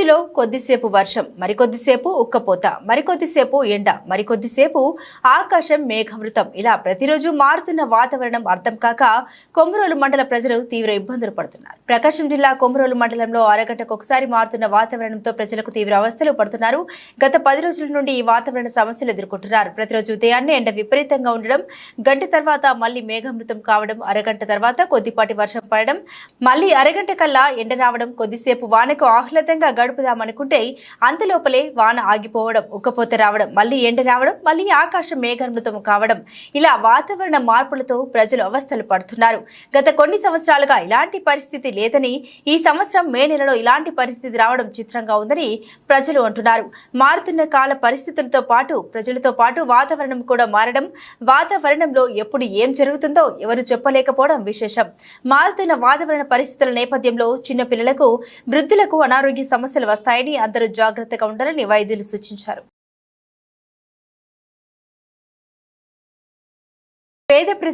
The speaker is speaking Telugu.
రోజులో కొద్దిసేపు వర్షం మరికొద్దిసేపు ఉక్కపోత మరికొద్దిసేపు ఎండ మరికొద్దిసేపు ఆకాశం మేఘవృతం. ఇలా ప్రతిరోజు మారుతున్న వాతావరణం అర్థం కాక కొమరోలు మండల ప్రజలు తీవ్ర ఇబ్బందులు పడుతున్నారు. ప్రకాశం జిల్లా కొమరోలు మండలంలో అరగంటకు ఒకసారి మారుతున్న వాతావరణంతో ప్రజలకు తీవ్ర అవస్థలు పడుతున్నారు. గత పది రోజుల నుండి ఈ వాతావరణ సమస్యలు ఎదుర్కొంటున్నారు. ప్రతిరోజు ఉదయాన్నే ఎండ విపరీతంగా ఉండడం గంట తర్వాత మళ్ళీ మేఘమృతం కావడం అరగంట తర్వాత కొద్దిపాటి వర్షం పడడం మళ్ళీ అరగంట కల్లా ఎండ రావడం కొద్దిసేపు వానకు ఆహ్లాదంగా గడుపుదామనుకుంటే అంతలోపలే వాన ఆగిపోవడం ఉక్కపోత రావడం మళ్ళీ ఎండ రావడం మళ్ళీ ఆకాశం మేఘమృతం కావడం. ఇలా వాతావరణ మార్పులతో ప్రజలు అవస్థలు పడుతున్నారు. గత కొన్ని సంవత్సరాలుగా ఇలాంటి పరిస్థితి లేదని ఈ సంవత్సరం మే నెలలో ఇలాంటి పరిస్థితి రావడం చిత్రంగా ఉందని ప్రజలు అంటున్నారు. మారుతున్న కాల పరిస్థితులతో పాటు ప్రజలతో పాటు వాతావరణం కూడా మారడం వాతావరణంలో ఎప్పుడు ఏం జరుగుతుందో ఎవరు చెప్పలేకపోవడం విశేషం. మారుతున్న వాతావరణ పరిస్థితుల నేపథ్యంలో చిన్నపిల్లలకు వృద్ధులకు అనారోగ్య సమస్యలు వస్తాయని అందరూ జాగ్రత్తగా ఉండాలని వైద్యులు సూచించారు. పేద